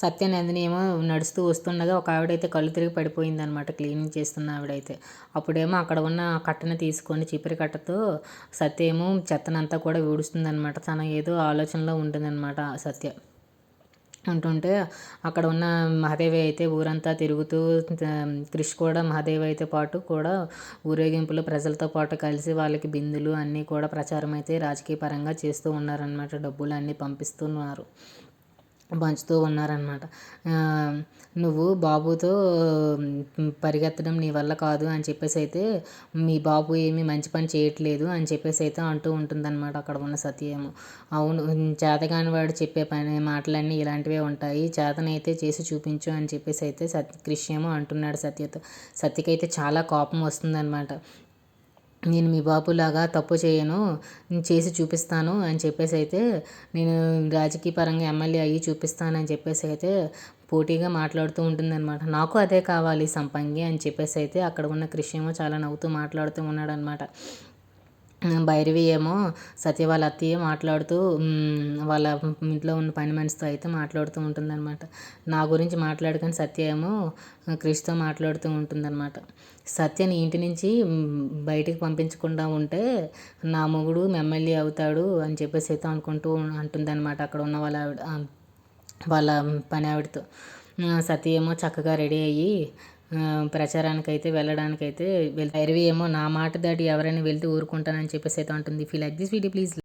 సత్యనందిని ఏమో నడుస్తూ వస్తుండగా ఒక ఆవిడైతే కళ్ళు తిరిగి పడిపోయింది అనమాట క్లీనింగ్ చేస్తున్న ఆవిడైతే. అప్పుడేమో అక్కడ ఉన్న కట్టను తీసుకొని చిపిరి కట్టతో సత్య ఏమో చెత్తనంతా కూడా ఊడుస్తుందనమాట తన ఏదో ఆలోచనలో ఉంటుందన్నమాట సత్య. ఉంటుంటే అక్కడ ఉన్న మహాదేవి అయితే ఊరంతా తిరుగుతూ క్రిష్ కూడా మహాదేవి అయితే పాటు కూడా ఊరేగింపులో ప్రజలతో పాటు కలిసి వాళ్ళకి బిందులు అన్నీ కూడా ప్రచారం అయితే రాజకీయ పరంగా చేస్తూ ఉన్నారనమాట డబ్బులు అన్నీ పంపిస్తున్నారు. పంచుతూ ఉన్నారనమాట నువ్వు బాబుతో పరిగెత్తడం నీ వల్ల కాదు అని చెప్పేసి అయితే మీ బాబు ఏమీ మంచి పని చేయట్లేదు అని చెప్పేసి అయితే అంటూ ఉంటుందన్నమాట అక్కడ ఉన్న సత్యము. అవును చేతగాని వాడు చెప్పే పని మాటలన్నీ ఇలాంటివే ఉంటాయి. చేతనైతే చేసి చూపించు అని చెప్పేసి అయితే సత్య ఏమో అంటున్నాడు సత్యతో. సత్యకైతే చాలా కోపం వస్తుందన్నమాట. నేను మీ బాబులాగా తప్పు చేయను చేసి చూపిస్తాను అని చెప్పేసి అయితే నేను రాజకీయ పరంగా ఎమ్మెల్యే అయ్యి చూపిస్తానని చెప్పేసి అయితే పోటీగా మాట్లాడుతూ ఉంటుందన్నమాట. నాకు అదే కావాలి సంపంగి అని చెప్పేసి అయితే అక్కడ ఉన్న కృష్ణేమో చాలా నవ్వుతూ మాట్లాడుతూ ఉన్నాడనమాట భైరవి ఏమో సత్య వాళ్ళ అత్తయ్య మాట్లాడుతూ వాళ్ళ ఇంట్లో ఉన్న పని మనిషితో అయితే మాట్లాడుతూ ఉంటుందన్నమాట. నా గురించి మాట్లాడుకుని సత్య ఏమో క్రిష్తో మాట్లాడుతూ ఉంటుందన్నమాట. సత్యని ఇంటి నుంచి బయటికి పంపించకుండా ఉంటే నా మొగుడు ఎమ్మెల్యే అవుతాడు అని చెప్పేసి అయితే అనుకుంటూ అంటుందన్నమాట అక్కడ ఉన్న వాళ్ళ ఆవిడ వాళ్ళ పని ఆవిడతో. సత్య ఏమో చక్కగా రెడీ అయ్యి ప్రచారానికైతే వెళ్ళడానికైతే భైరవి ఏమో నా మాట దాటి ఎవరైనా వెళ్తే ఊరుకుంటానని చెప్పేసి అయితే ఉంటుంది ఫీ లైక్ దిస్ వీడియో ప్లీజ్